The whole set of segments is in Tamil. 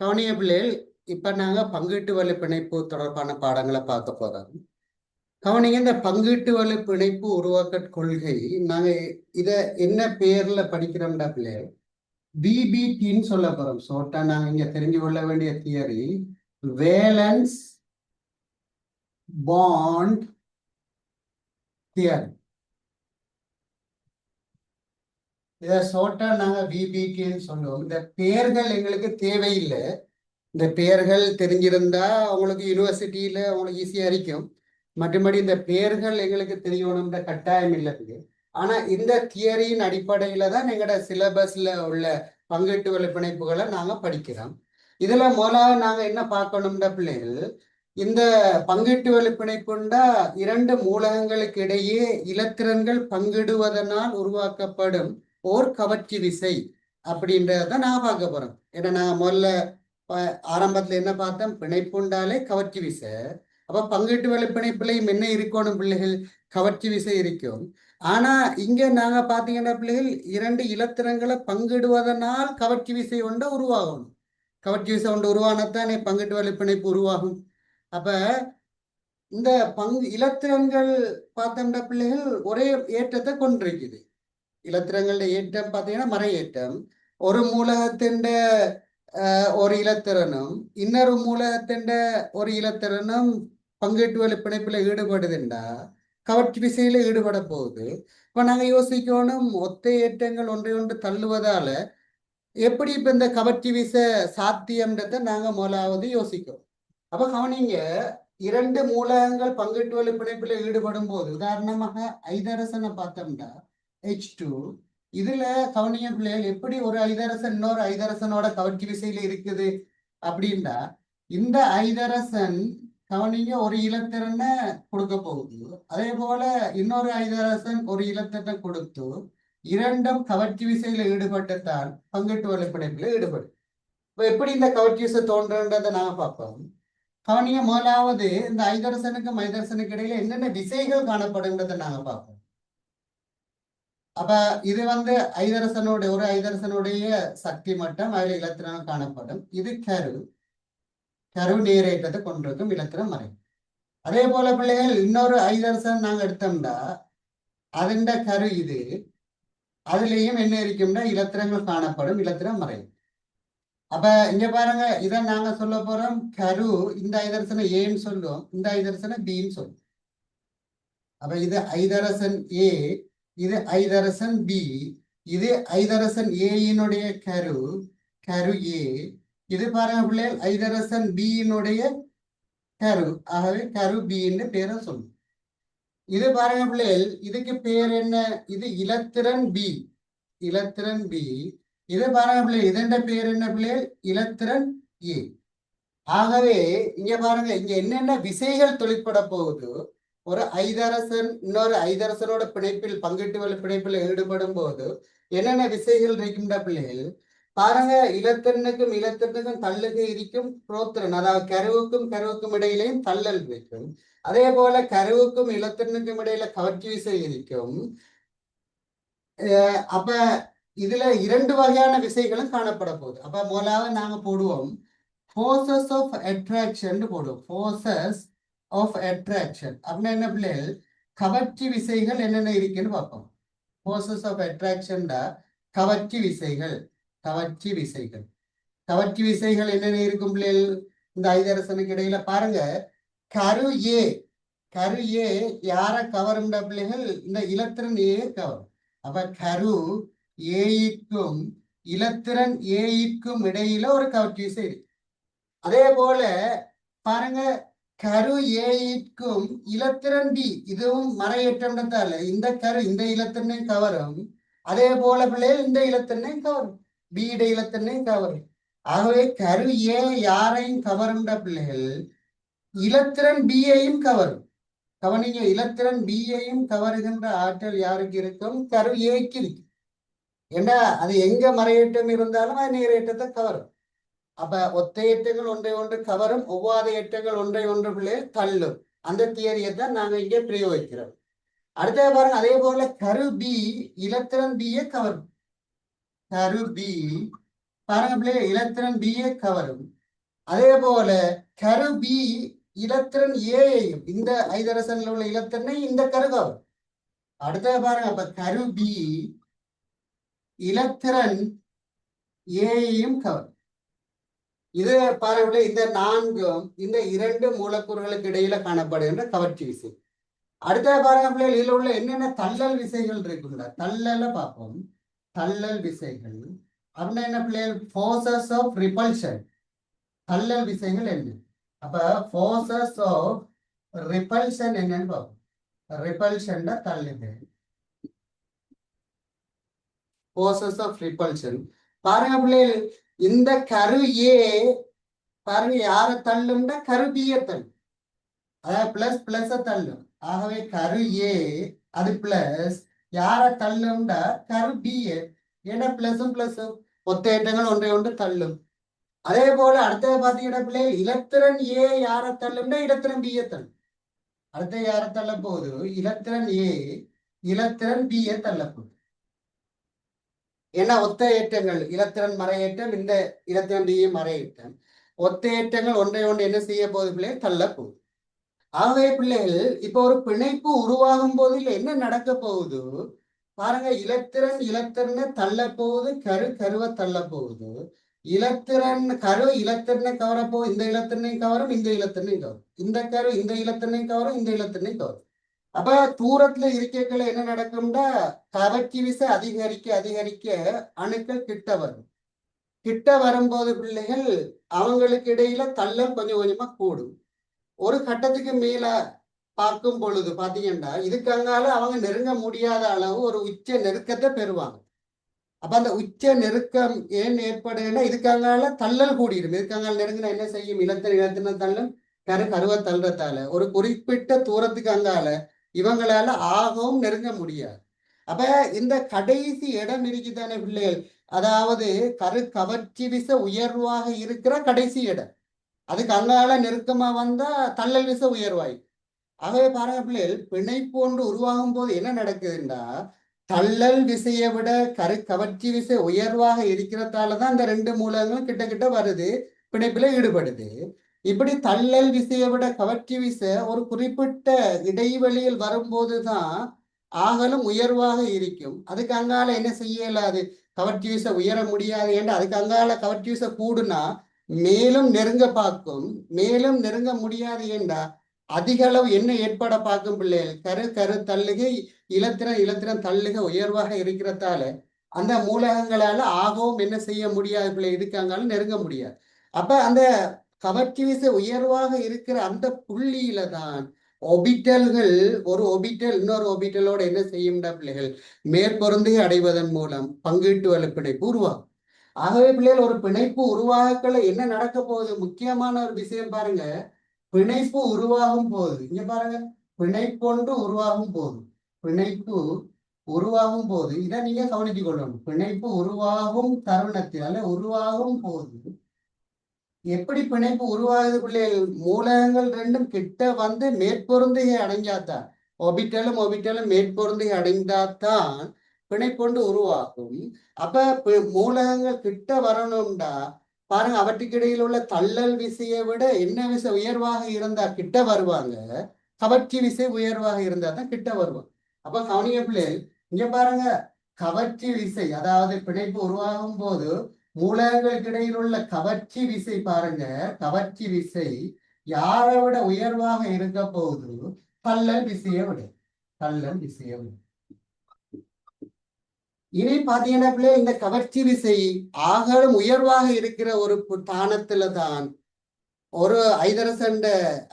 கவனிய பிள்ளைகள் இப்ப நாங்க பங்கீட்டு வலு பிணைப்பு தொடர்பான பாடங்களை பார்க்க போறோம். கவனிங்க இந்த பங்கீட்டு வலு பிணைப்பு உருவாக்க கொள்கை நாங்க இத என்ன பேர்ல படிக்கிறோம்டா பிள்ளைகள் பிபிடின்னு சொல்ல போறோம். சோட்டா நாங்க இங்க தெரிஞ்சு கொள்ள வேண்டிய தியரி வேலன்ஸ் பாண்ட் தியரி இதை சோட்டா நாங்கள் விபிகேன்னு சொல்லுவோம் இந்த பெயர்கள் எங்களுக்கு தேவையில்லை. இந்த பெயர்கள் தெரிஞ்சிருந்தா அவங்களுக்கு யூனிவர்சிட்டியில் அவங்களுக்கு ஈஸியாக இருக்கும். மற்றபடி இந்த பெயர்கள் எங்களுக்கு தெரியணும்ன்ற கட்டாயம் இல்லைங்க ஆனால் இந்த தியரியின் அடிப்படையில் தான் எங்களோட சிலபஸில் உள்ள பங்கீட்டு வலைப்பிணைப்புகளை நாங்கள் படிக்கிறோம். இதில் முதலாக நாங்கள் என்ன பார்க்கணும்ன்ற பிள்ளைகள் இந்த பங்கீட்டு வலைப்பிணைப்புண்டா இரண்டு மூலகங்களுக்கு இடையே இலத்திரன்கள் பங்கிடுவதனால் உருவாக்கப்படும் ஓர் கவர்ச்சி விசை அப்படின்றத நான் பார்க்க போறோம் ஏன்னா நான் முதல்ல ஆரம்பத்துல என்ன பார்த்தோம் பிணைப்புண்டாலே கவர்ச்சி விசை. அப்ப பங்கீட்டு வேலை பிணைப்புலையும் என்ன இருக்கணும் பிள்ளைகள்? கவர்ச்சி விசை இருக்கும். ஆனா இங்க நாங்க பாத்தீங்கன்னா பிள்ளைகள் இரண்டு இலத்திரங்களை பங்கிடுவதனால் கவர்ச்சி விசை ஒன்று உருவாகணும். கவர்ச்சி விசை ஒன்று உருவானத்தானே பங்கிட்டு வேலை பிணைப்பு உருவாகும். அப்ப இந்த பங்கு இலத்திரங்கள் பார்த்தோம்னா பிள்ளைகள் ஒரே ஏற்றத்தை கொண்டிருக்குது. இலத்திரங்களுடைய ஏற்றம் பார்த்தீங்கன்னா மறையேற்றம். ஏற்றம் ஒரு மூலகத்தின் ஒரு இலத்திரனும் இன்னொரு மூலகத்தின் ஒரு இலத்திரனும் பங்கீட்டு வலி பிணைப்பில் ஈடுபடுதுண்டா? கவர்ச்சி விசையில் ஈடுபட போகுது. இப்போ நாங்கள் யோசிக்கணும் ஒத்த ஏற்றங்கள் ஒன்றை ஒன்று தள்ளுவதால எப்படி இப்போ இந்த கவர்ச்சி விசை சாத்தியம்ன்றதை நாங்கள் முதலாவது யோசிக்கிறோம். அப்போ கவனிங்க இரண்டு மூலகங்கள் பங்கீட்டு வலி பிணைப்பில் ஈடுபடும் போது உதாரணமாக ஐதரசனை பார்த்தோம்னா ஹெச் டூ இதுல கவனிய பிள்ளைகள் எப்படி ஒரு ஐதரசன் இன்னொரு ஐதரசனோட கவர்ச்சி விசையில இருக்குது அப்படின்னா இந்த ஐதரசன் கவனிங்க ஒரு இலத்திரனை கொடுக்க போகுது. அதே போல இன்னொரு ஐதரசன் ஒரு இலத்திரனை கொடுத்து இரண்டும் கவர்ச்சி விசையில ஈடுபட்டுத்தான் பங்கிட்டு வலைப்பிணைப்புல ஈடுபடும் இப்ப எப்படி இந்த கவர்ச்சி விசை தோன்றுன்றதை நாங்க பார்ப்போம். கவனிங்க முதலாவது இந்த ஐதரசனுக்கும் ஐதரசனுக்கு இடையில என்னென்ன விசைகள் காணப்படுன்றதை நாங்க பார்ப்போம். அப்ப இது வந்து ஐதரசனுடைய ஒரு ஐதரசனுடைய சக்தி மட்டம் அதுல இலத்திரம் காணப்படும். இது கரு. கரு நீரேற்றத்தை கொண்டிருக்கும் இலத்திரம் மறை. அதே போல பிள்ளைகள் இன்னொரு ஐதரசன் நாங்க எடுத்தோம்னா அதுண்ட கரு இது. அதுலேயும் என்ன இருக்கும்னா இலத்திரங்கள் காணப்படும் இலத்திரம் மறை. அப்ப இங்க பாருங்க இதை நாங்க சொல்ல போறோம். கரு இந்த ஐதரசனை ஏன்னு சொல்லுவோம். இந்த ஐதரசனை பின்னு சொல்லுவோம். அப்ப இது ஐதரசன் ஏ இது ஐதரசன் பி. இது ஐதரசன் ஏயினுடைய கரு கரு ஏ இது பாருங்க பிள்ளைகள் ஐதரசன் பியினுடைய கரு. ஆகவே கரு பின்னு பேரை சொல்லும். இது பாருங்க பிள்ளைகள் இதுக்கு பேர் என்ன? இது இலத்திரன் பி இலத்திரன் பி இது பாருங்க பிள்ளைகள் இதன் பேர் என்ன பிள்ளைகள் இலத்திரன் ஏ ஆகவே இங்க பாருங்க இங்க என்னென்ன விசைகள் தொழிற்பட போகுது ஒரு ஐதரசன் இன்னொரு ஐதரசனோட பிணைப்பில் பங்கீட்டு பிணைப்பில் ஈடுபடும் போது என்னென்ன விசைகள் இருக்கின்ற பிள்ளைகள்? பாருங்க இலத்திரனுக்கும் இலத்திரனுக்கும் தள்ளுகை இருக்கும் புரோத்திரன். அதாவது கருவுக்கும் கருவுக்கும் இடையிலையும் தள்ளல் இருக்கும். அதே போல கருவுக்கும் இலத்திரனுக்கும் இடையில கவர்ச்சி விசை இருக்கும். அப்ப இதுல இரண்டு வகையான விசைகளும் காணப்பட போகுது. அப்ப முதலாவது நாங்க போடுவோம். ஃபோர்சஸ் ஆஃப் அட்ராக்ஷன் போடுவோம். ஃபோர்சஸ் ஆஃப் அட்ராக்ஷன் அப்படின்னா என்ன பிள்ளைகள் கவர்ச்சி விசைகள் என்னென்ன இருக்குன்னு பார்ப்போம். ஃபோர்ஸஸ் ஆஃப் அட்ராக்ஷன்டா கவர்ச்சி விசைகள். கவர்ச்சி விசைகள். கவர்ச்சி விசைகள் என்னென்ன இருக்கும் பிள்ளைகள் இந்த ஐதரசனுக்கு இடையில பாருங்க. கரு ஏ. கரு ஏ யார கவரும் பிள்ளைகள்? இந்த இலத்திரன் ஏ கவரும் அப்ப கரு ஏக்கும் இலத்திரன் ஏக்கும் இடையில ஒரு கவர்ச்சி விசை இருக்கு. அதே போல பாருங்க கரு ஏயிற்கும் இலத்திரன் டி இதுவும் மறையேற்றம்ன்றதால இந்த கரு இந்த இலத்திரனையும் கவரும். அதே போல பிள்ளைகள் இந்த இலத்திரனையும் கவரும். பி இட இலத்திரனையும் கவரும். ஆகவே கரு ஏ யாரையும் கவரும்ன்ற பிள்ளைகள் இலத்திரன் பியையும் கவரும். கவனிங்க இலத்திரன் பியையும் கவருகின்ற ஆற்றல் யாருக்கு இருக்கும்? கரு ஏக்கு இருக்கு. ஏன்னா அது எங்க மறையேற்றம் இருந்தாலும் அது நேரேற்றத்தை கவரும். அப்ப ஒத்த ஒன்றை ஒன்று கவரும் ஒவ்வாத ஏற்றங்கள் ஒன்றை ஒன்று பிள்ளை தள்ளும். அந்த தியரியை தான் நாங்க இங்கே பிரயோகிக்கிறோம். அடுத்த பாருங்க அதே போல கரு பி இலத்திரன் பியை கவரும். கரு பி பாருங்க பிள்ளை இலத்திரன் பியை கவரும். அதே போல கரு பி இலத்திரன் ஏயையும் இந்த ஐதரசன்ல உள்ள இலத்திரனை இந்த கரு கவரும். அடுத்த பாருங்க அப்ப கரு பி இலத்திரன் ஏயையும் கவரும். இது பாருங்க இந்த நான்கும் இந்த இரண்டு மூலக்கூறுகளுக்கு இடையில காணப்படுகின்ற கவர்ச்சி விசை. அடுத்த பாருங்க பிள்ளைகள் இதுல உள்ள என்னென்ன தள்ளல் விசைகள் இருக்குங்களா தள்ளல பார்ப்போம். தள்ளல் விசைகள். அப்படின்னா என்ன பிள்ளைகள்? ஃபோர்சஸ் ஆஃப் ரிபல்ஷன் தள்ளல் விசைகள் என்ன? அப்ப ஃபோர்சஸ் ஆஃப் ரிபல்ஷன் என்னன்னு பார்ப்போம். ரிபல்ஷன் தள்ளுது. ஃபோர்சஸ் ஆஃப் ரிபல்ஷன் பாருங்க பிள்ளைகள் இந்த கரு ஏ பாருங்க யாரை தள்ளும்னா? கரு பிய தள்ளும். அதாவது பிளஸ் பிளஸ தள்ளும். ஆகவே கரு ஏ அது பிளஸ் யாரை தள்ளும்னா? கரு பிஏ ஏன்னா பிளஸும் பிளஸும் ஒத்தேற்றங்கள் ஒன்றை ஒன்று தள்ளும். அதே போல அடுத்தது பாத்தீங்கன்னா பிள்ளை இலத்திரன் ஏ யாரை தள்ளும்னா? இலத்திரன் பிய தள்ளும். அடுத்த யாரை தள்ள போகுது? இலத்திரன் ஏ இலத்திரன் பிஏ தள்ள போகுது. ஏன்னா ஒத்த ஏற்றங்கள் இலத்திரன் மறையேற்றம் இந்த இலத்திரன் பிஏ மறையேற்றம். ஒத்த ஏற்றங்கள் ஒன்றை ஒன்று என்ன செய்ய போகுது பிள்ளைகள் தள்ளப்போகுது ஆகவே பிள்ளைகள் இப்போ ஒரு பிணைப்பு உருவாகும் போது என்ன நடக்க போகுது? பாருங்க இலத்திரன் இலத்திரனை தள்ள போகுது கரு கருவை தள்ள போகுது. இலத்திரன் கரு இலத்திரனை கவரப்போ இந்த இலத்திரனையும் கவரும் இந்த இலத்திரனையும் கவரும். இந்த கரு இந்த இலத்திரனையும் கவரும் இந்த இலத்திரனையும் கவரும். அப்ப தூரத்துல இருக்கைகள் என்ன நடக்கும்னா கவர்ச்சி விசை அதிகரிக்க அதிகரிக்க அணுக்கள் கிட்ட வரும். கிட்ட வரும்போது பிள்ளைகள் அவங்களுக்கு இடையில தள்ளல் கொஞ்சம் கொஞ்சமா கூடும். ஒரு கட்டத்துக்கு மேல பார்க்கும் பொழுது பாத்தீங்கன்னா இதுக்கு அங்கால அவங்க நெருங்க முடியாத அளவு ஒரு உச்ச நெருக்கத்தை பெறுவாங்க. அப்ப அந்த உச்ச நெருக்கம் ஏன் ஏற்படுதுன்னா இதுக்கங்கால தள்ளல் கூடிடும் இதுக்கங்கால நெருங்கினா என்ன செய்யும்? இலத்தின இலத்தின தள்ளல் கரு கருவை தள்ளுறதால. ஒரு குறிப்பிட்ட தூரத்துக்கு அங்கால இவங்களால ஆகவும் நெருங்க முடியாது. அப்ப இந்த கடைசி இடம் இருக்குதானே பிள்ளைகள் அதாவது கரு கவர்ச்சி விச உயர்வாக இருக்கிற கடைசி இடம். அதுக்கு அங்கால நெருக்கமா வந்தா தள்ளல் விச உயர்வாய். ஆகவே பாருங்க பிள்ளைகள் பிணைப்பு ஒன்று உருவாகும் போது என்ன நடக்குதுன்னா தள்ளல் விசையை விட கரு கவர்ச்சி விசை உயர்வாக இருக்கிறதால தான் இந்த ரெண்டு மூலங்களும் கிட்ட கிட்ட வருது பிணைப்புல ஈடுபடுது. இப்படி தள்ளல் விசையை விட கவர்ச்சி விசை ஒரு குறிப்பிட்ட இடைவெளியில் வரும்போது தான் ஆகலும் உயர்வாக இருக்கும். அதுக்கு அங்கால என்ன செய்ய இயலாது கவர்ச்சி விசை உயர முடியாது. என்று அதுக்கு அங்கால கவர்ச்சி விசை கூடுனா மேலும் நெருங்க பார்க்கும். மேலும் நெருங்க முடியாது என்றா அதிக அளவு என்ன ஏற்பட பார்க்கும் பிள்ளைகள்? கரு கரு தள்ளுகை இலத்திரன் இலத்திரன் தள்ளுக உயர்வாக இருக்கிறதால அந்த மூலகங்களால ஆகவும் என்ன செய்ய முடியாது பிள்ளை? இதுக்காங்காலும் நெருங்க முடியாது. அப்ப அந்த கவர்ச்சி விசை உயர்வாக இருக்கிற அந்த புள்ளியில தான் ஒபிட்டல்கள் ஒரு ஒபிட்டல் இன்னொரு ஒபிட்டலோட என்ன செய்யும் பிள்ளைகள்? மேற்பொருந்தை அடைவதன் மூலம் பங்கீட்டு வலுப்பிணைப்பு உருவாகும். ஆகவே பிள்ளைகள் ஒரு பிணைப்பு உருவாகல என்ன நடக்க போகுது? முக்கியமான ஒரு விஷயம் பாருங்க. பிணைப்பு உருவாகும் போது இங்க பாருங்க. பிணைப்பு ஒன்று உருவாகும் போது பிணைப்பு உருவாகும் போது இதை நீங்க கவனித்துக் கொள்ளணும். பிணைப்பு உருவாகும் தருணத்தில் அல்ல உருவாகும் போது எப்படி பிணைப்பு உருவாகுது பிள்ளைகள் மூலகங்கள் ரெண்டும் கிட்ட வந்து மேற்பொருந்தையை அடைஞ்சாதான். ஒபிட்டலும் ஒபிட்டலும் மேற்பொருந்தையை அடைந்தாதான் பிணைப்பொண்டு உருவாகும். அப்ப மூலகங்கள் கிட்ட வரணும்டா. பாருங்க அவற்றுக்கிடையில் உள்ள தள்ளல் விசையை விட என்ன விசை உயர்வாக இருந்தா கிட்ட வருவாங்க? கவர்ச்சி விசை உயர்வாக இருந்தா தான் கிட்ட வருவாங்க. அப்ப கவனிய பிள்ளைகள் இங்க பாருங்க கவர்ச்சி விசை அதாவது பிணைப்பு உருவாகும் போது மூலகங்களுக்கு இடையில் உள்ள கவர்ச்சி விசை பாருங்க. கவர்ச்சி விசை யாரை விட உயர்வாக இருக்க போகுது? தள்ளல் விசையை விட. தள்ளல் விசையை விட. இனி பாத்தீங்கன்னா இந்த கவர்ச்சி விசை ஆகலும் உயர்வாக இருக்கிற ஒரு தானத்துல தான் ஒரு ஐதரசன்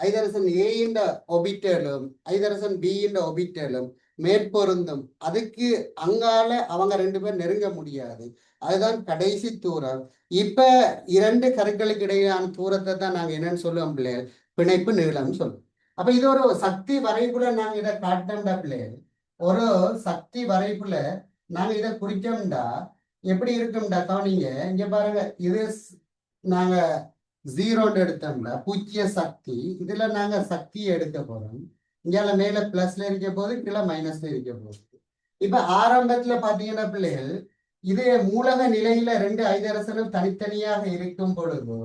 ஐதரசன் ஏயின் ஒபிட்டலும் ஐதரசன் பியின் ஒபிட்டலும் மேற்பொருந்தும். அதுக்கு அங்கால அவங்க ரெண்டு பேர் நெருங்க முடியாது. அதுதான் கடைசி தூரம். இப்ப இரண்டு கருக்களுக்கு இடையிலான தூரத்தை தான் நாங்க என்னன்னு சொல்லுவோம் பிள்ளைகள். பிணைப்பு நீளம் சொல்லுவோம். அப்ப இது ஒரு சக்தி வரைப்புல நாங்க இதை காட்டோம்டா பிள்ளைகள். ஒரு சக்தி வரைப்புல நாங்க இதை குறிச்சோம்டா எப்படி இருக்கும்டா கவனிங்க. இங்க பாருங்க இது நாங்க ஜீரோன்னு எடுத்தோம்ல பூச்சிய சக்தி. இதுல நாங்க சக்தியை எடுக்க போறோம். இங்கால மேல பிளஸ்ல இருக்க போது கீழே மைனஸ்ல இருக்க போகுது. இப்ப ஆரம்பத்துல பாத்தீங்கன்னா பிள்ளைகள் இது மூலக நிலையில ரெண்டு ஐதரசனும் தனித்தனியாக இருக்கும் பொழுது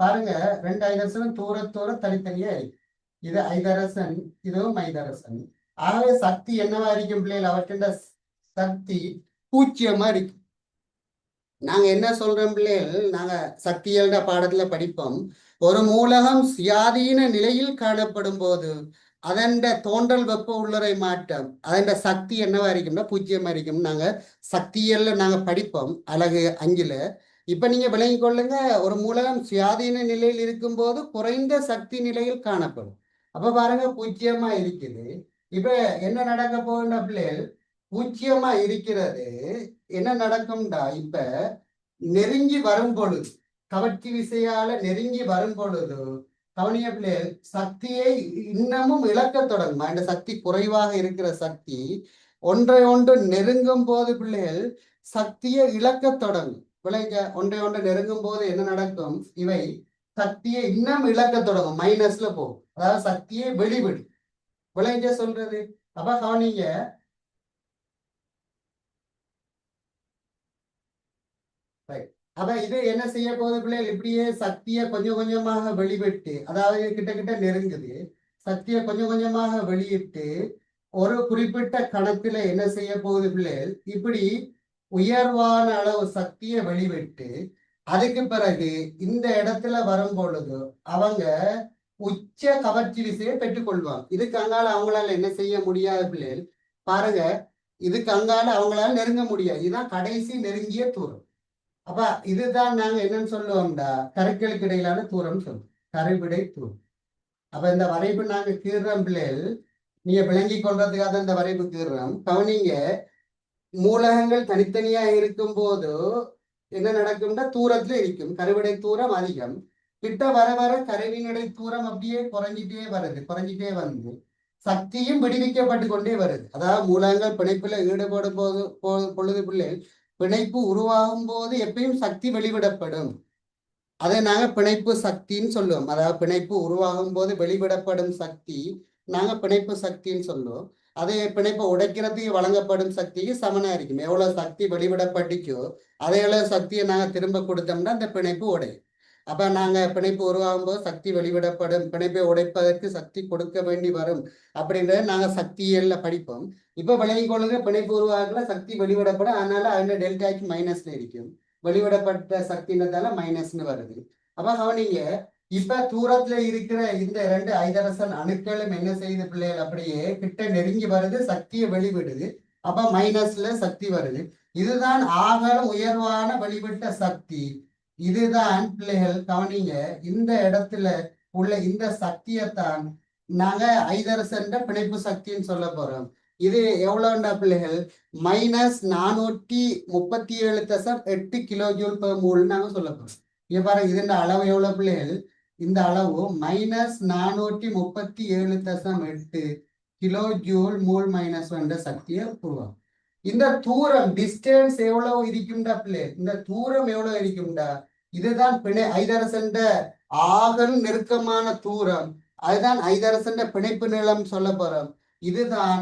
பாருங்க ரெண்டு ஐதரசனும் தூர தனித்தனியா இருக்கு. இது ஐதரசன் இதுவும் ஐதரசன். ஆகவே சக்தி என்னவா இருக்கும் பிள்ளைகள்? அவற்றின் சக்தி பூச்சியமா இருக்கு நாங்க என்ன சொல்றோம் பிள்ளைகள்? நாங்க சக்தியல்ட பாடத்துல படிப்போம். ஒரு மூலகம் சுயாதீன நிலையில் காணப்படும் போது அதன் தோன்றல் வெப்ப உள்ளுரை மாற்றம். அதன் சக்தி என்னவா இருக்கும்னா பூஜ்ஜியமா இருக்கும் நாங்க சக்தியல்ல நாங்க படிப்போம் அழகு அஞ்சுல. இப்ப நீங்க விளங்கி கொள்ளுங்க ஒரு மூலகம் சுயாதீன நிலையில் இருக்கும்போது குறைந்த சக்தி நிலையில் காணப்படும். அப்ப பாருங்க பூஜ்ஜியமா இருக்குது. இப்ப என்ன நடக்க போகுதுன்னா பிள்ளைகள் பூஜ்ஜியமா இருக்கிறது. என்ன நடக்கும்டா இப்ப நெருங்கி வரும் பொழுது கவர்ச்சி விசையால நெருங்கி வரும் பொழுது கவனிய பிள்ளைகள் சக்தியை இன்னமும் இழக்க தொடங்கும்? அந்த சக்தி குறைவாக இருக்கிற சக்தி ஒன்றை ஒன்று நெருங்கும் போது பிள்ளைகள் சக்தியை இழக்க தொடங்கும். விளைங்க ஒன்றை ஒன்று நெருங்கும் போது என்ன நடக்கும்? இவை சக்தியை இன்னும் இழக்க தொடங்கும். மைனஸ்ல போகும். அதாவது சக்தியை வெளிவிடும். விளைஞ்ச சொல்றது? அப்ப கவனிங்க. அதான் இது என்ன செய்ய போகுது பிள்ளைகள்? இப்படியே சக்தியை கொஞ்சம் கொஞ்சமாக வெளிவிட்டு அதாவது கிட்ட கிட்ட நெருங்குது. சக்தியை கொஞ்சம் கொஞ்சமாக வெளியிட்டு ஒரு குறிப்பிட்ட கணத்துல என்ன செய்ய போகுது பிள்ளைகள்? இப்படி உயர்வான அளவு சக்தியை வெளிவிட்டு அதுக்கு பிறகு இந்த இடத்துல வரும் பொழுது அவங்க உச்ச கவர்ச்சி விசையை பெற்றுக்கொள்வாங்க இதுக்கு அங்கால அவங்களால என்ன செய்ய முடியாது பிள்ளைகள்? பாருங்க இதுக்கு அங்கால அவங்களால நெருங்க முடியாது. இதுதான் கடைசி நெருங்கிய தூரம். அப்ப இதுதான் நாங்க என்னன்னு சொல்லுவோம்டா. கருக்களுக்கு இடையிலான தூரம் சொல்லுவோம் கருவிடை தூரம் அப்ப இந்த வரைவு நாங்க கீறுறோம் பிள்ளைகள். நீங்க விளங்கி கொள்றதுக்காக இந்த வரைவு கீறுறோம் கவனிங்க மூலகங்கள் தனித்தனியா இருக்கும் போது என்ன நடக்கும்னா தூரத்துல இருக்கும். கருவிடை தூரம் அதிகம். கிட்ட வர வர கருவினுடைய தூரம் அப்படியே குறைஞ்சிட்டே வருது. குறைஞ்சிட்டே வந்து சக்தியும் விடுவிக்கப்பட்டு கொண்டே வருது. அதாவது மூலகங்கள் பிணைப்புல ஈடுபடும் போது பொழுது பிள்ளைகள் பிணைப்பு உருவாகும் போது எப்பயும் சக்தி வெளிவிடப்படும். அதை நாங்க பிணைப்பு சக்தின்னு சொல்லுவோம். அதாவது பிணைப்பு உருவாகும் போது வெளிவிடப்படும் சக்தி நாங்க பிணைப்பு சக்தின்னு சொல்லுவோம். அதே பிணைப்பை உடைக்கிறதுக்கு வழங்கப்படும் சக்திக்கு சமனா இருக்கும். எவ்வளவு சக்தி வெளிவிடப்பட்டுச்சோ அதே அளவு சக்தியை நாங்க திரும்ப கொடுத்தோம்னா அந்த பிணைப்பு உடையும். அப்ப நாங்க பிணைப்பு உருவாகும் போது சக்தி வெளிவிடப்படும். பிணைப்பை உடைப்பதற்கு சக்தி கொடுக்க வேண்டி வரும். அப்படின்றத நாங்க சக்தியல்ல படிப்போம். இப்ப விளங்கி கொள்ளுங்க பிணைப்பு உருவாகல சக்தி வெளிவிடப்படும். அதனால அதுல டெல்டாக்கு மைனஸ்ல இருக்கும். வெளிவிடப்பட்ட சக்தின்றதால மைனஸ்னு வருது. அப்ப கவனிங்க இப்ப தூரத்துல இருக்கிற இந்த ரெண்டு ஐதரசன் அணுக்களும் என்ன செய்யுது பிள்ளைகள்? அப்படியே கிட்ட நெருங்கி வருது சக்தியை வெளிவிடுது. அப்ப மைனஸ்ல சக்தி வருது. இதுதான் ஆகலம் உயர்வான வெளிவிட்ட சக்தி. இதுதான் பிள்ளைகள் கவனிங்க. இந்த இடத்துல உள்ள இந்த சக்தியைத்தான் நாங்க ஐதரசன் பிணைப்பு சக்தின்னு சொல்ல போறோம். இது எவ்வளவுண்டா பிள்ளைகள்? மைனஸ் நானூற்றி முப்பத்தி ஏழு தசம் எட்டு கிலோ ஜூல் பெர் மூல் நாங்க சொல்ல போறோம். இங்க பாருங்க இதுன்ற அளவு எவ்வளவு பிள்ளைகள்? இந்த அளவு மைனஸ் நானூற்றி முப்பத்தி ஏழு தசம் எட்டு கிலோ ஜூல் மூல் மைனஸ் என்ற சக்தியை உருவாகும் இந்த தூரம் டிஸ்டன்ஸ் எவ்வளவு இருக்கும்டா பிள்ளை? இந்த தூரம் எவ்வளவு இருக்கும்டா இதுதான் பிணை ஐதரசண்ட ஆகல் நெருக்கமான தூரம். அதுதான் ஐதரசண்ட பிணைப்பு நிலம் சொல்ல போறோம். இதுதான்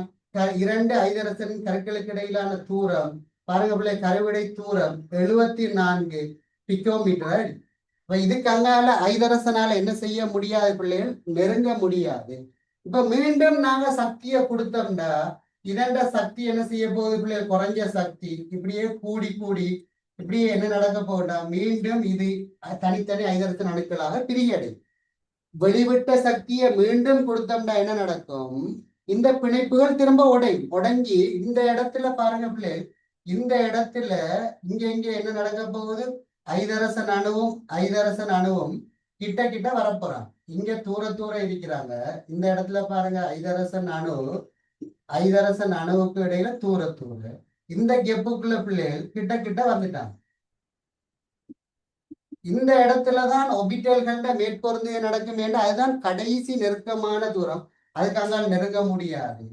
இரண்டு ஐதரசன் கற்களுக்கு இடையிலான தூரம். பாருங்க பிள்ளை கருவிடை தூரம் எழுபத்தி நான்கு பிக்கோமீட்டர். இப்ப இதுக்கு ஐதரசனால என்ன செய்ய முடியாது பிள்ளைகள் நெருங்க முடியாது. இப்ப மீண்டும் நாங்க சக்தியை கொடுத்தோம்டா இதண்ட சக்தி என்ன செய்ய போகுது பிள்ளைகள்? குறைஞ்ச சக்தி. இப்படியே கூடி கூடி இப்படியே என்ன நடக்க போகுதா மீண்டும் இது தனித்தனி ஐதரசன் அணுக்களாக பிரியடு வெளிவிட்ட சக்தியை மீண்டும் கொடுத்தோம்னா என்ன நடக்கும்? இந்த பிணைப்புகள் திரும்ப உடையும் உடஞ்சி இந்த இடத்துல பாருங்க பிள்ளை இந்த இடத்துல இங்க இங்க என்ன நடக்க போகுது? ஐதரசன் அணுவும் ஐதரசன் அணுவும் கிட்ட கிட்ட வரப்போறான் இங்க தூர தூரம் இருக்கிறாங்க. இந்த இடத்துல பாருங்க ஐதரசன் அணு ஐதரசன் அணுவுக்கு இடையில தூர இந்த கெப்புக்குள்ள பிள்ளைகள் கிட்ட கிட்ட வந்துட்டாங்க. இந்த இடத்துலதான் ஒபிட்டல்கள்ல மேற்பொருந்திய நடக்கும் என்று அதுதான் கடைசி நெருக்கமான தூரம். அதுக்கு அதுக்காக நெருங்க முடியாது.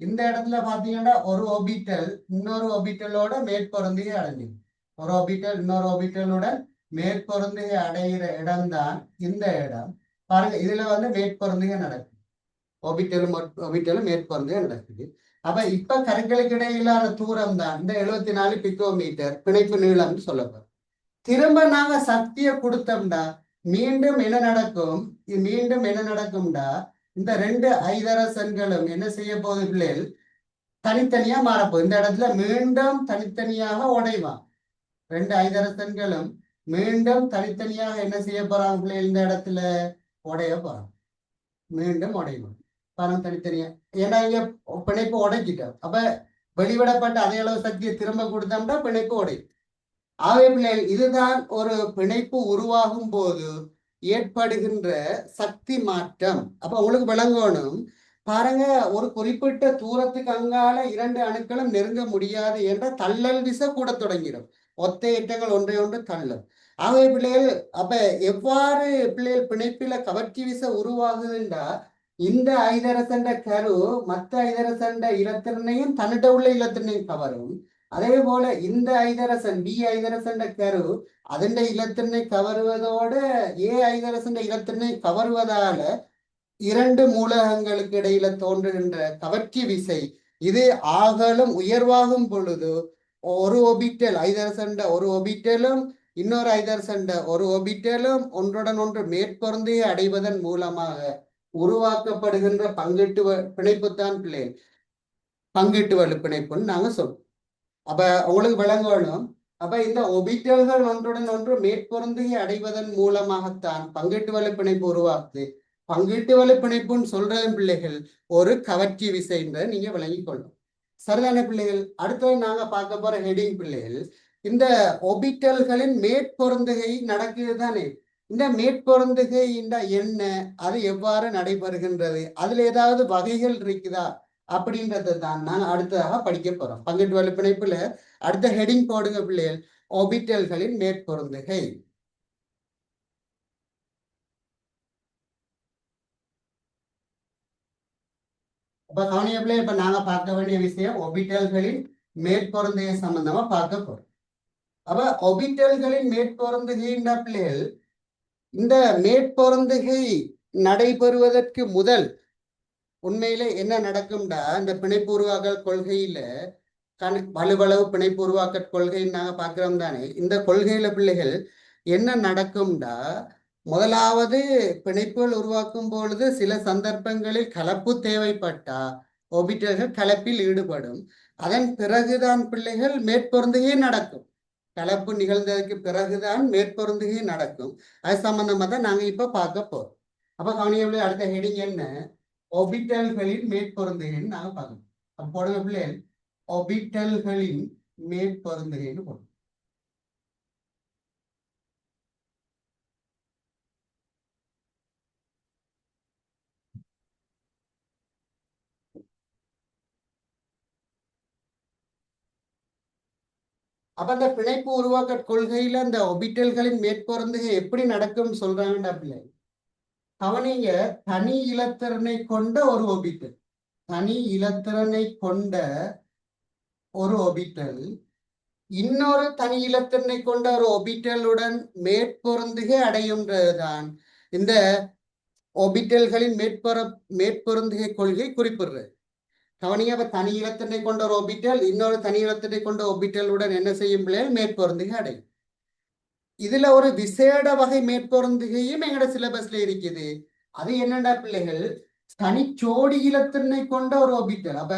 இந்த இடத்துல பாத்தீங்கன்னா ஒரு ஒபிட்டல் இன்னொரு ஒபிட்டலோட மேற்பொருந்திய அடைஞ்சிடும் ஒரு ஒபிட்டல் இன்னொரு ஒபிட்டலுடன் மேற்பொருந்திய அடைகிற இடம்தான் இந்த இடம். பாருங்க இதுல வந்து மேற்பொருந்திய நடக்கும் ஒபிட்டல் ஒபிட்டலும் மேற்பொருந்திய நடக்குது. அப்ப இப்ப கருக்களுக்கு இடையிலான தூரம் தான் இந்த எழுபத்தி நாலு பிக்கோமீட்டர் பிணைப்பு நீளம்னு சொல்லப்படும். திரும்ப நாங்க சக்தியை கொடுத்தோம்டா மீண்டும் என்ன நடக்கும்? இது மீண்டும் என்ன நடக்கும்டா? இந்த ரெண்டு ஐதரசன்களும் என்ன செய்ய போகுது பிள்ளைகள்? தனித்தனியா மாறப்போகுது. இந்த இடத்துல மீண்டும் தனித்தனியாக உடைவான் ரெண்டு ஐதரசன்களும் மீண்டும் தனித்தனியாக என்ன செய்ய போறாங்க பிள்ளைகள்? இந்த இடத்துல உடைய போறான் மீண்டும் உடைவான் பணம் தனித்தனியா ஏன்னா இங்க பிணைப்பு உடைக்கிட்டோம் அப்ப வெளிவிடப்பட்ட அதே அளவு சக்தியை திரும்ப கொடுத்தோம்னா பிணைப்பு உடையும். ஆகவே பிள்ளைகள் இதுதான் ஒரு பிணைப்பு உருவாகும் போது ஏற்படுகின்ற சக்தி மாற்றம். அப்ப உங்களுக்கு விளங்கணும். பாருங்க ஒரு குறிப்பிட்ட தூரத்துக்கு அங்கால இரண்டு அணுக்களும் நெருங்க முடியாது என்ற தள்ளல் விசை கூட தொடங்கிடும். ஒத்த ஏற்றங்கள் ஒன்றை ஒன்று தள்ளும் ஆகவே பிள்ளைகள் அப்ப எவ்வாறு பிள்ளைகள் பிணைப்பில கவர்ச்சி விசை உருவாகுதுன்றா இந்த ஐதரசண்ட கரு மற்ற ஐதரசண்ட இலத்திரனையும் தன்னிட்ட உள்ள இலத்திரனையும் கவரும். அதே போல இந்த ஐதரசன் பி ஐதரசண்ட கரு അതിന്റെ இலத்திறனை കവറുവതോടെ ஏ ഐതരസിന്റെ இலத்திறனை കവറുവതാല് இரண்டு மூலகங்களுக்கு இடையில தோன்றுகின்ற கவர்ச்சி விசை இது ஆகலும் உயர்வாகும் பொழுது ஒரு ஒபிட்டல் ஐதரசண்ட ஒரு ஒபிட்டலும் இன்னொரு ஐதரசண்ட ஒரு ஒபிட்டலும் ஒன்றுடன் ஒன்று மேற்கொர்ந்தே அடைவதன் மூலமாக உருவாக்கப்படுகின்ற பங்கீட்டு வ- பிணைப்புத்தான் பிள்ளைகள் பங்கீட்டு வலு பிணைப்புன்னு நாங்க சொல்றோம். அப்ப உங்களுக்கு விளங்கணும். அப்ப இந்த ஒபிட்டல்கள் ஒன்றுடன் ஒன்று மேற்பொருந்தி அடைவதன் மூலமாகத்தான் பங்கீட்டு வலு பிணைப்பு உருவாக்குது பங்கீட்டு வலு பிணைப்புன்னு சொல்றதன் பிள்ளைகள் ஒரு கவர்ச்சி விசைன்ற நீங்க விளங்கி கொள்ளும் சரிதானே பிள்ளைகள்? அடுத்தது நாங்க பார்க்க போற ஹெடிங் பிள்ளைகள் இந்த ஒபிட்டல்களின் மேற்பொருந்துகை நடக்குது தானே? இந்த மேற்பொருந்துகை இந்த என்ன அது எவ்வாறு நடைபெறுகின்றது? அதுல ஏதாவது வகைகள் இருக்குதா? அப்படின்றத தான் நாங்க அடுத்ததாக படிக்க போறோம். பங்கீட்டு வலு பிணைப்புல அடுத்த ஹெடிங் போடுங்க பிள்ளைகள். ஒபிட்டல்களின் மேற்பொருந்துகை. அப்ப கவனியப்பிள்ளை இப்ப நாங்க பார்க்க வேண்டிய விஷயம் ஒபிட்டல்களின் மேற்பொருந்துகை சம்பந்தமா பார்க்க போறோம். அப்ப ஒபிட்டல்களின் மேற்பொருந்துகைன்ற பிள்ளைகள் இந்த மேற்பொருந்துகை நடைபெறுவதற்கு முதல் உண்மையில என்ன நடக்கும்டா? இந்த பிணைப்பு உருவாக்கல் கொள்கையில கண வலுவளவு பிணைப்பு உருவாக்க கொள்கைன்னு நாங்க பாக்குறோம் தானே. இந்த கொள்கையில பிள்ளைகள் என்ன நடக்கும்டா? முதலாவது பிணைப்புகள் உருவாக்கும் பொழுது சில சந்தர்ப்பங்களில் கலப்பு தேவைப்பட்டா ஒபிட்டர்கள் கலப்பில் ஈடுபடும். அதன் பிறகுதான் பிள்ளைகள் மேற்பொருந்துகை நடக்கும். கலப்பு நிகழ்ந்ததுக்கு பிறகுதான் மேற்பொருந்துகை நடக்கும். அது சம்பந்தமா தான் நாங்க இப்ப பார்க்க போறோம். அப்ப கவனியபிள்ளை அடுத்த ஹெடிங் என்ன? ஒபிட்டல்களின் மேற்பொருந்துகைன்னு நாங்க பார்க்கணும் அப்போ போடுங்க பிள்ளைகள் ஒபிட்டல்களின் மேற்பொருந்துகைன்னு போடுங்க அப்ப அந்த பிணைப்பு உருவாக்க கொள்கையில அந்த ஒபிட்டல்களின் மேற்பொருந்துகை எப்படி நடக்கும்னு சொல்றாங்கடா பிள்ளை கவனிங்க தனி இலத்திறனை கொண்ட ஒரு ஒபிட்டல். தனி இலத்திறனை கொண்ட ஒரு ஒபிட்டல். இன்னொரு தனி இலத்திறனை கொண்ட ஒரு ஒபிட்டலுடன் மேற்பொருந்துகை அடையுன்றதுதான் இந்த ஒபிட்டல்களின் மேற்பர மேற்பொருந்துகை கொள்கை குறிப்பிடுறது. கவனிங்க அப்ப தனி இலத்தினை கொண்ட ஒரு ஒபிட்டல் இன்னொரு தனி இலத்தினை கொண்ட ஒபிட்டலுடன் என்ன செய்யும் பிள்ளைகள் மேற்பொருந்துகை அடையும். இதுல ஒரு விசேட வகை மேற்பொருந்துகையும் எங்களோட சிலபஸ்ல இருக்குது. அது என்னடா பிள்ளைகள்? தனி சோடி இலத்தினை கொண்ட ஒரு ஒபிட்டல் அப்ப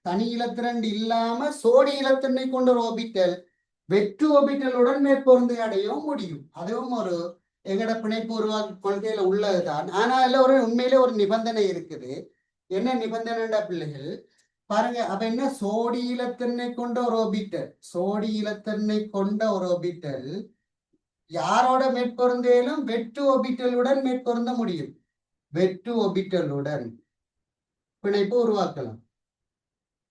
தனி இலத்திரண்டு இல்லாம சோடி இலத்தினை கொண்ட ஒரு ஒபிட்டல் வெற்று ஒபிட்டலுடன் மேற்பொருந்துகை அடையவும் முடியும். அதுவும் ஒரு எங்கட பிணைப்பு உருவாக்க கொள்கையில உள்ளதுதான். ஆனா அதுல ஒரு உண்மையிலே ஒரு நிபந்தனை இருக்குது. என்ன நிபந்தனைடா பிள்ளைகள்? பாருங்க அப்ப என்ன? சோடி இலத்தன்னை கொண்ட ஒரு ஒபிட்டல் சோடி இலத்தன்னை கொண்ட ஒரு ஒபிட்டல் யாரோட மேற்பொருந்தேலும் வெற்று ஒபிட்டலுடன் மேற்பொருந்த முடியும். வெற்று ஒபிட்டலுடன் பிணைப்பு உருவாக்கலாம்.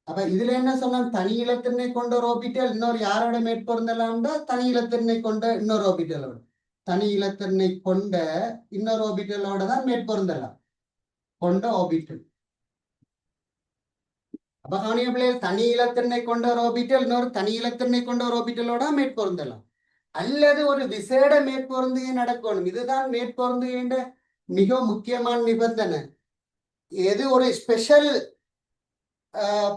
அப்ப இதுல என்ன சொன்னா தனி இலத்தினை கொண்ட ஒரு ஒபிட்டல் இன்னொரு யாரோட மேற்பொருந்தலாம்டா? தனி இலத்தினை கொண்ட இன்னொரு ஒபிட்டலோட தனி இலத்தினை கொண்ட இன்னொரு ஒபிட்டலோட தான் மேற்பொருந்தலாம். கொண்ட ஒபிட்டல் அப்ப கவனிய தனி இலத்தினை கொண்ட ஒரு ஓபிட்டல் இன்னொரு தனி இலத்தினை கொண்ட ஒரு ஓபிட்டலோட மேற்பொருந்தலாம் அல்லது ஒரு விசேட மேற்பொருந்துகை நடக்கணும் இதுதான் மேற்பொருந்துகைன்ற மிக முக்கியமான நிபந்தனை எது ஒரு ஸ்பெஷல்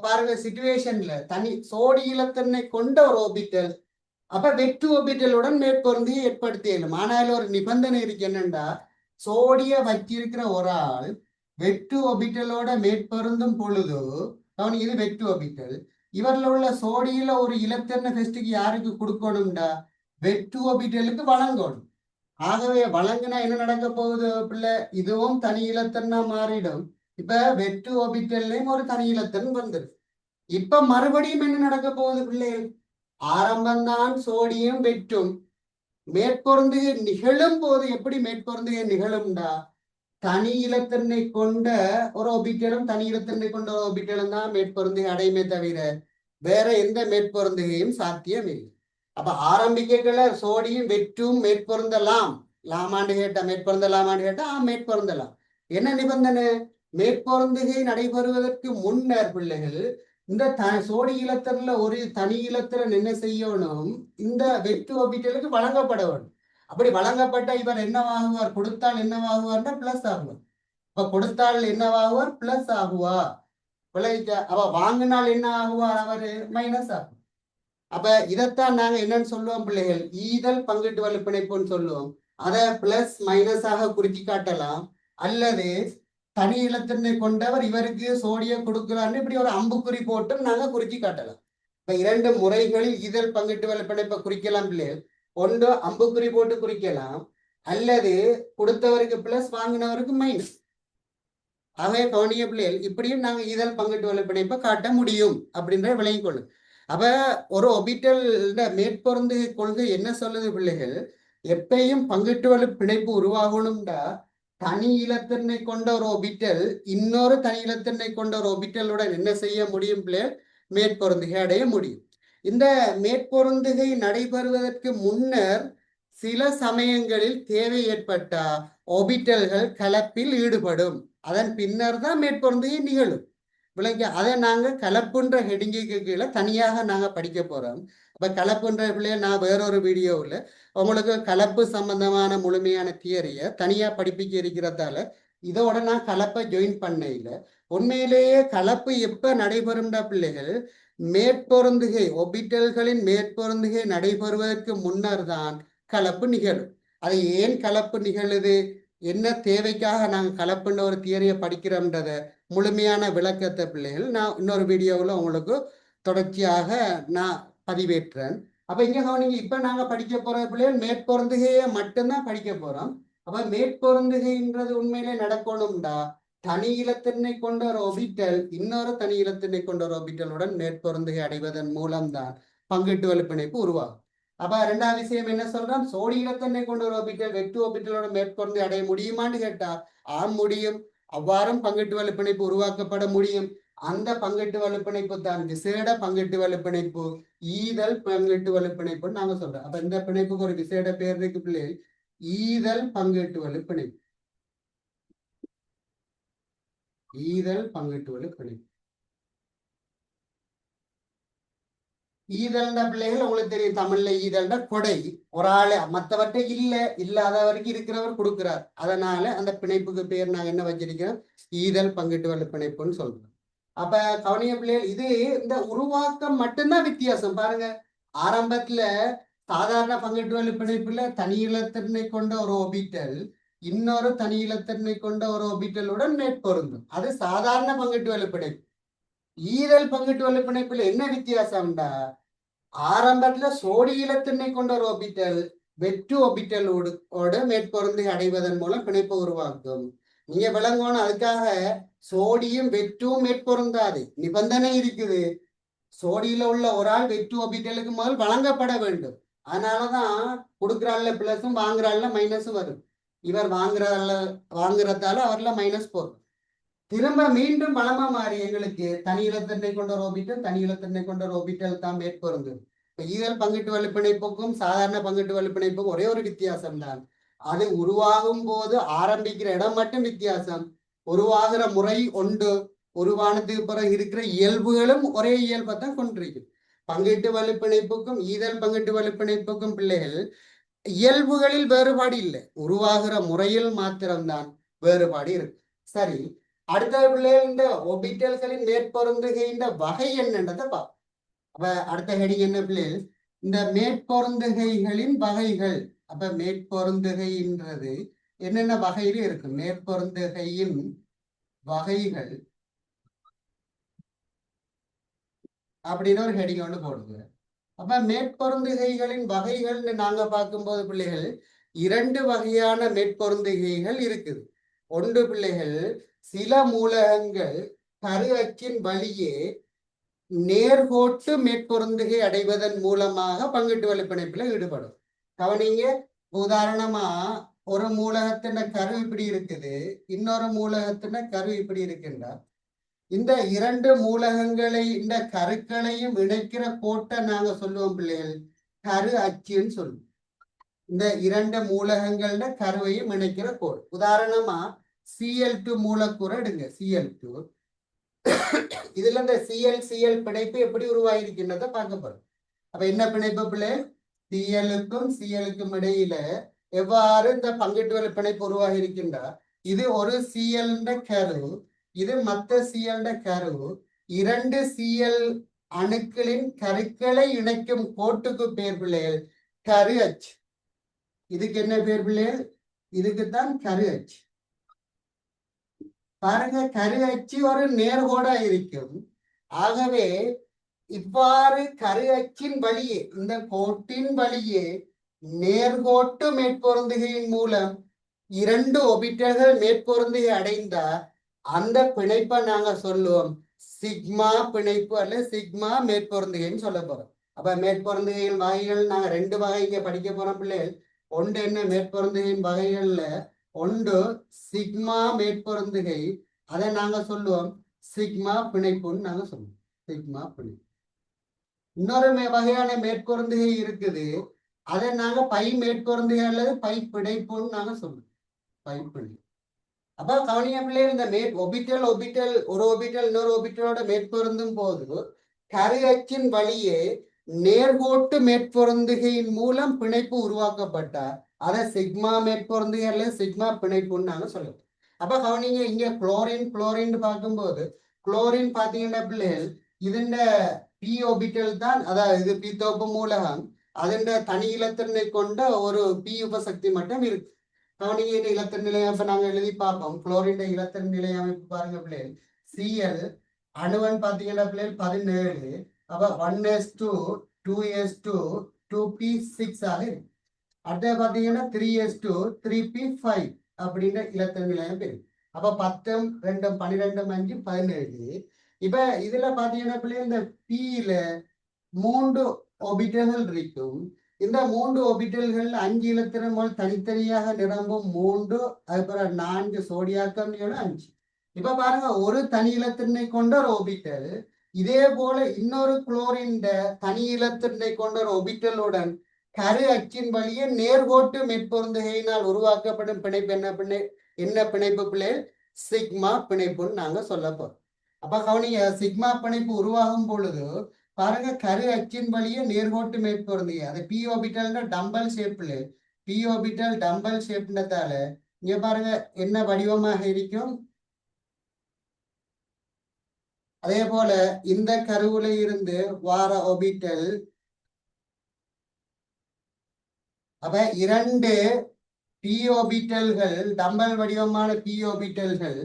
பாருங்க சிச்சுவேஷன்ல தனி சோடி இலத்தன்மை கொண்ட ஒரு ஓபிட்டல் அப்ப வெற்று ஓபிட்டலுடன் மேற்பொருந்தியை ஏற்படுத்தியலும் ஆனால் ஒரு நிபந்தனை இருக்கு என்னண்டா சோடிய வச்சிருக்கிற ஒரு ஆள் வெற்று ஒபிட்டலோட மேற்பொருந்தும் பொழுது கவனி இது வெற்று ஒபிட்டல் இவர்ல உள்ள சோடியில ஒரு இலத்தென்ன ஃபெஸ்டுக்கு யாருக்கு கொடுக்கணும்டா? வெற்று ஒபிட்டலுக்கு வழங்கணும். ஆகவே வழங்கினா என்ன நடக்க போகுது பிள்ளை? இதுவும் தனி இலத்தன்னா மாறிடும். இப்ப வெற்று ஒபிட்டல்லையும் ஒரு தனி இலத்தன் வந்துடும் இப்ப மறுபடியும் என்ன நடக்க போகுது பிள்ளைகள் ஆரம்பம்தான் சோடியும் வெற்றும் மேற்பொருந்துகை நிகழும் போது எப்படி மேற்பொருந்துகை நிகழும்டா? தனி கொண்ட ஒரு ஒபிட்டலும் தனி கொண்ட ஒரு ஒபிட்டலும் தான் மேற்பொருந்துகை அடையுமே தவிர வேற எந்த மேற்பொருந்துகையும் சாத்தியம் இல்லை. அப்ப ஆரம்பிக்கல சோடியும் வெற்றும் மேற்பொருந்தலாம். லாமாண்டு கேட்டா மேற்பொருந்தலாமாண்டு கேட்டா ஆ மேற்பொருந்தலாம். என்ன நிபந்தனை? மேற்பொருந்துகை நடைபெறுவதற்கு முன்னர் பிள்ளைகள் இந்த த சோடி இலத்தன்ல ஒரு தனி இலத்திரன் என்ன செய்யணும் இந்த வெற்று ஒபிட்டலுக்கு வழங்கப்பட வேண்டும். அப்படி வழங்கப்பட்ட இவர் என்னவாகுவார்? கொடுத்தால் என்னவாகுவார்னா பிளஸ் ஆகுவார். இப்ப கொடுத்தால் என்னவாகுவார்? பிளஸ் ஆகுவார். விளைவிக்க அவ வாங்கினால் என்ன ஆகுவார்? அவர் மைனஸ் ஆகும் அப்ப இதைத்தான் நாங்க என்னன்னு சொல்லுவோம் பிள்ளைகள்? ஈதல் பங்கிட்டு வலுப்பிணைப்புன்னு சொல்லுவோம். அதை பிளஸ் மைனஸாக குறிச்சி காட்டலாம். அல்லது தனி இலத்தினை கொண்டவர் இவருக்கு சோடியம் கொடுக்கிறார்னு இப்படி ஒரு அம்புக்குறி போட்டும் நாங்க குறிச்சி காட்டலாம். இப்ப இரண்டு முறைகளில் இதழ் பங்கிட்டு வலுப்பிணைப்பை குறிக்கலாம் பிள்ளைகள். ஒன்று அம்புக்குறி போட்டு குறிக்கலாம். அல்லது கொடுத்தவருக்கு பிளஸ் வாங்கினவருக்கு மைனஸ் ஆகவே கவனிய பிள்ளைகள் இப்படியும் நாங்கள் இதழ் பங்கிட்டு பிணைப்பை காட்ட முடியும் அப்படின்ற விளங்கிக் கொள்ளு அப்ப ஒரு ஒபிட்டல் மேற்பொருந்து கொள்கை என்ன சொல்லுது பிள்ளைகள்? எப்பயும் பங்கிட்டு வலு பிணைப்பு உருவாகணும்டா. தனி இலத்தன்னை கொண்ட ஒரு ஒபிட்டல் இன்னொரு தனி இலத்தன்னை கொண்ட ஒரு ஒபிட்டலுடன் என்ன செய்ய முடியும் பிள்ளைகள்? மேற்பொருந்துகை அடைய முடியும். இந்த மேற்பொருந்துகை நடைபெறுவதற்கு முன்னர் சில சமயங்களில் தேவை ஏற்பட்ட ஒபிட்டல்கள் கலப்பில் ஈடுபடும். அதன் பின்னர் தான் மேற்பொருந்துகை நிகழும். விளங்கி அதை நாங்கள் கலப்புன்ற ஹெடிங்குக்கு கீழே தனியாக நாங்கள் படிக்க போகிறோம் இப்போ கலப்புன்ற பிள்ளைய நான் வேறொரு வீடியோவில் உங்களுக்கு கலப்பு சம்பந்தமான முழுமையான தியரியை தனியாக படிப்பிக்க இருக்கிறதால இதோட நான் கலப்பை ஜாயின் பண்ணையில. உண்மையிலேயே கலப்பு எப்போ நடைபெறும்டா பிள்ளைகள்? மேற்பொருந்துகை ஒபிட்டல்களின் மேற்பொருந்துகை நடைபெறுவதற்கு முன்னர் தான் கலப்பு நிகழும். அது ஏன் கலப்பு நிகழுது? என்ன தேவைக்காக நாங்கள் கலப்புன்ற ஒரு தியரியை படிக்கிறோம்ன்றத முழுமையான விளக்கத்தை பிள்ளைகள் நான் இன்னொரு வீடியோவில் உங்களுக்கு தொடர்ச்சியாக நான் பதிவேற்றேன் அப்போ இங்கே கவனிங்க இப்போ நாங்கள் படிக்க போகிற பிள்ளைகள் மேற்பொருந்துகையை மட்டும்தான் படிக்க போகிறோம் அப்போ மேற்பொருந்துகைன்றது உண்மையிலே நடக்கணும்டா. தனி இலத்தினை கொண்ட ஒரு ஒபிட்டல் இன்னொரு தனி இலத்தினை கொண்ட ஒரு ஒபிட்டலுடன் மேற்பொருந்துகை அடைவதன் மூலம்தான் பங்கிட்டு வலுப்பிணைப்பு உருவாகும். அப்ப ரெண்டாவது விஷயம் என்ன சொல்றான்? சோடி இலத்தன்னை கொண்ட ஒரு ஒபிட்டல் வெட்டு ஒபிட்டலோட மேற்பொருந்தை அடைய முடியுமான்னு கேட்டா ஆம் முடியும். அவ்வாறும் பங்கிட்டு வலுப்பிணைப்பு உருவாக்கப்பட முடியும். அந்த பங்கிட்டு வலுப்பிணைப்பு தான் விசேட பங்கிட்டு வலுப்பிணைப்பு ஈதல் பங்கிட்டு வலுப்பிணைப்புன்னு நாங்க சொல்றோம். அப்ப இந்த பிணைப்புக்கு ஒரு விசேட பேர் இருக்கு பிள்ளை ஈதல் பங்கிட்டு வலுப்பிணைப்பு. ஈதல் பங்கிட்டு கழிவு. ஈதல்ன்ற பிள்ளைகள் உங்களுக்கு தெரியும் தமிழ்ல ஈதல்ன்ற கொடை. ஒரு ஆளு மத்தவர்கிட்ட இல்ல இல்லாதவருக்கு இருக்கிறவர் கொடுக்கிறார். அதனால அந்த பிணைப்புக்கு பேர் நாங்கள் என்ன வச்சிருக்கிறோம்? ஈதல் பங்கிட்டு வலு பிணைப்புன்னு சொல்றோம். அப்ப கவனிய பிள்ளைகள் இது இந்த உருவாக்கம் மட்டும்தான் வித்தியாசம். பாருங்க ஆரம்பத்துல சாதாரண பங்கிட்டு வலு பிணைப்புல தனி இலத்தினை கொண்ட ஒரு ஒபிட்டல் இன்னொரு தனி இலத்தினை கொண்ட ஒரு ஒபிட்டலுடன் மேற்பொருந்தும். அது சாதாரண பங்கிட்டு வலு ஈரல் பங்கிட்டு வலுப்பிணைப்புல என்ன வித்தியாசம்டா ஆரம்பத்துல சோடி இலத்தன்மை கொண்ட ஒரு ஒபிட்டல் வெற்று ஒபிட்டலோடு ஓட மேற்பொருந்தை அடைவதன் மூலம் பிணைப்பு உருவாக்கும். நீங்க விளங்கணும் அதுக்காக சோடியும் வெற்றும் மேற்பொருந்தாது. நிபந்தனை இருக்குது. சோடியில உள்ள ஒரு ஆள் வெற்று ஒபிட்டலுக்கு முதல் வழங்கப்பட வேண்டும். அதனாலதான் கொடுக்குறாள்ல பிளஸும் வாங்குறாள்ல மைனஸும் வரும். இவர் வாங்குறதால வாங்குறதால அவர்ல மைனஸ் போகும். திரும்ப மீண்டும் பலமா மாறி எங்களுக்கு தனி இலத்தன்னை கொண்ட ரோபிட்டல் தனி இலத்தன்னை கொண்ட ரோபிட்டல் தான் மேற்பொருந்து இப்ப ஈதல் பங்கிட்டு வலுப்பிணைப்புக்கும் சாதாரண பங்கிட்டு வலுப்பிணைப்புக்கும் ஒரே ஒரு வித்தியாசம் தான் அது உருவாகும் போது ஆரம்பிக்கிற இடம் மட்டும் வித்தியாசம். உருவாகிற முறை ஒன்று உருவானதுக்கு பிறகு இருக்கிற இயல்புகளும் ஒரே இயல்பை தான் கொண்டிருக்கு பங்கிட்டு வலுப்பிணைப்புக்கும் ஈதல் பங்கிட்டு வலுப்பிணைப்புக்கும் பிள்ளைகள் இயல்புகளில் வேறுபாடு இல்லை. உருவாகிற முறையில் மாத்திரம்தான் வேறுபாடு இருக்கு. சரி அடுத்த பிள்ளைகள் இந்த ஒபிட்டல்களின் மேற்பொருந்துகின்ற வகை என்னன்றதை பார்ப்போம். அப்ப அடுத்த ஹெடிங் என்ன பிள்ளைகள் இந்த மேற்பொருந்துகைகளின் வகைகள். அப்ப மேற்பொருந்துகைன்றது என்னென்ன வகையில இருக்கு? மேற்பொருந்துகையின் வகைகள். அப்படின்னு ஒரு ஹெடிங் ஒன்று போடுங்க. அப்ப மேற்பொருந்துகைகளின் வகைகள்னு நாங்க பார்க்கும்போது பிள்ளைகள் இரண்டு வகையான மேற்பொருந்துகைகள் இருக்குது. ஒன்று பிள்ளைகள் சில மூலகங்கள் கரு அச்சின் வழியே நேர்கோட்டு மேற்பொருந்துகை அடைவதன் மூலமாக பங்கிட்டு வலைப்பிணைப்புல ஈடுபடும். கவனிங்க உதாரணமா ஒரு மூலகத்தின கரு இப்படி இருக்குது இன்னொரு மூலகத்தின கரு இப்படி இருக்குன்றா இந்த இரண்டு மூலகங்களை இந்த கருக்களையும் இணைக்கிற கோட்டை நாங்க சொல்லுவோம் பிள்ளைகள். கரு அச்சுன்னு சொல்லுவோம். இந்த இரண்டு மூலகங்கள கருவையும் இணைக்கிற கோடு. உதாரணமா சிஎல் டூ மூலக்கூறை எடுங்க. சிஎல் டூ இதுல இந்த சிஎல் சிஎல் பிணைப்பு எப்படி உருவாகிருக்கின்றத பார்க்க போறோம். அப்ப என்ன பிணைப்பு பிள்ளை? சிஎலுக்கும் சிஎலுக்கும் இடையில எவ்வாறு இந்த பங்கிட்டு பிணைப்பு உருவாகி இருக்கின்றா இது ஒரு சிஎல் கரு இது மத்த சிஎல்ட கரு இரண்டு சிஎல் அணுக்களின் கருக்களை இணைக்கும் கோட்டுக்கு பேர் பிள்ளைகள். கரு அச்சு இதுக்கு என்ன பேர் பிள்ளைகள்? இதுக்குத்தான் கரு அச்சு பாருங்க கரு அச்சு ஒரு நேர்கோடா இருக்கும். ஆகவே இவ்வாறு கரு அச்சின் வழியே இந்த கோட்டின் வழியே நேர்கோட்டு மேற்பொருந்துகையின் மூலம் இரண்டு ஒபிட்டர்கள் மேற்பொருந்துகை அடைந்தால் அந்த பிணைப்பை நாங்க சொல்லுவோம். சிக்மா பிணைப்பு அல்ல சிக்மா மேற்பொருந்துகைன்னு சொல்ல போறோம். அப்ப மேற்பொருந்துகையின் வகைகள் நாங்க ரெண்டு வகைங்க படிக்க போறோம் பிள்ளைகள். ஒன்று என்ன மேற்பொருந்துகையின் வகைகள்ல ஒன்று சிக்மா மேற்பொருந்துகை. அதை நாங்க சொல்லுவோம். சிக்மா பிணைப்புன்னு நாங்க சொல்லுவோம். சிக்மா பிணைப்பு இன்னொரு வகையான மேற்பொருந்துகை இருக்குது. அதை நாங்க பை மேற்பொருந்துகை அல்லது பை பிணைப்புன்னு நாங்க சொல்லுவோம். பை பிணைப்பு அப்ப கவனியப்பிள்ளே இந்த மேற் ஒபிட்டல் ஒபிட்டல் ஒரு ஒபிட்டல் இன்னொரு ஒபிட்டலோட மேற்பொருந்தும் போது கரியச்சின் வழியே நேர்கோட்டு மேற்பொருந்துகையின் மூலம் பிணைப்பு உருவாக்கப்பட்டார் அதை சிக்மா மேற்பொருந்துகை அல்லது சிக்மா பிணைப்புன்னு நாங்க சொல்லுவோம் அப்ப கவனிங்க இங்கே குளோரின் குளோரின் பார்க்கும்போது குளோரின் பார்த்தீங்கன்னா பிள்ளைகள் இதுண்ட பி ஒபிட்டல் தான் அதாவது இது பி தோப்பு மூலகம் அதுண்ட தனி இலத்தினை கொண்ட ஒரு பி உபசக்தி மட்டும் இருக்கு. கவனிங்க இந்த இலத்திர நிலையம் இப்ப நாங்க எழுதி பார்ப்போம். குளோரின் இலத்திர நிலை அமைப்பு பாருங்க பிள்ளைகள். சிஎல் அணுவன் பாத்தீங்கன்னா பிள்ளைகள்? பதினேழு. அப்ப one S two two S two two P six ஆக இருக்கு. அடுத்து பாத்தீங்கன்னா three S two three P five அப்படின்ற இலத்திர அமைப்பு இருக்கு. அப்ப பத்தும் ரெண்டும் பன்னிரெண்டும் அஞ்சு பதினேழு. இப்ப இதுல பாத்தீங்கன்னா பிள்ளை இந்த பியில மூன்று ஒபிட்டல்கள் இருக்கும். இந்த மூன்று ஒபிட்டல்கள் அஞ்சு இலத்திரங்கள் தனித்தனியாக நிரம்பும் மூன்று அதுக்கப்புறம் நான்கு சோடியாக்கம் அஞ்சு. இப்ப பாருங்க ஒரு தனி இலத்தினை கொண்ட ஒரு ஒபிட்டல் இதே போல இன்னொரு குளோரின் தனி இலத்தினை கொண்ட ஒரு ஒபிட்டலுடன் கரு அச்சின் வழியே நேர்கோட்டு மேற்பொருந்துகையினால் உருவாக்கப்படும் பிணைப்பு என்ன பிணை என்ன பிணைப்பு பிள்ளை? சிக்மா பிணைப்புன்னு நாங்க சொல்ல போறோம். அப்ப கவனிங்க சிக்மா பிணைப்பு உருவாகும் பொழுது பாருங்க கரு அச்சின் வழியே நேர்கோட்டு மேற்பொருந்திய அது பி ஆர்பிட்டல்ன்ற டம்பல் ஷேப்ல பி ஓபிட்டல் டம்பல் ஷேப்ன்றதால இங்க பாருங்க என்ன வடிவமாக இருக்கும்? அதே போல இந்த கருவுல இருந்து வார ஒபிட்டல் அப்ப இரண்டு பி ஓபிட்டல்கள் டம்பல் வடிவமான பி ஓபிட்டல்கள்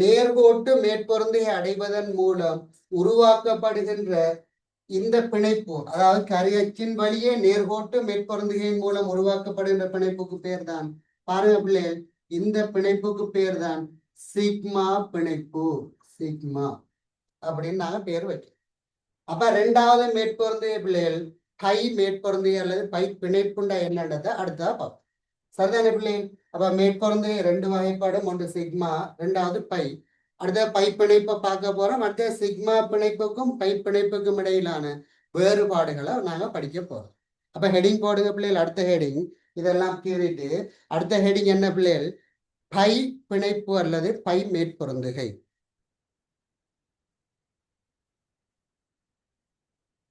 நேர்கோட்டு மேற்பொருந்தை அடைவதன் மூலம் உருவாக்கப்படுகின்ற இந்த பிணைப்பு அதாவது கரியச்சின் வழியே நேர்கோட்டு மேற்பொருந்துகையின் மூலம் உருவாக்கப்படுகின்ற பிணைப்புக்கு பேர் தான் பாருங்க பிள்ளைகள் இந்த பிணைப்புக்கு பேர் தான் சிக்மா பிணைப்பு சிக்மா அப்படின்னு நாங்க பேர் வைக்கிறோம். அப்ப ரெண்டாவது மேற்பொருந்தைய பிள்ளைகள் கை மேற்பொருந்தைய அல்லது பை பிணைப்புண்டா என்னன்றதை அடுத்ததா பார்ப்போம். சரிதானே பிள்ளைகள் அப்ப மேற்பொருந்து ரெண்டு வகைப்பாடும் ஒன்று சிக்மா ரெண்டாவது பை. அடுத்த பைப்பிணைப்பை பார்க்க போறோம். அடுத்த சிக்மா பிணைப்புக்கும் பைப்பிணைப்புக்கும் இடையிலான வேறுபாடுகளை நாங்கள் படிக்க போறோம். அப்ப ஹெடிங் போடுங்க பிள்ளைகள். அடுத்த ஹெடிங் இதெல்லாம் கீறிட்டு அடுத்த ஹெடிங் என்ன பிள்ளைகள்? பை பிணைப்பு அல்லது பை மேற்பொருந்துகை.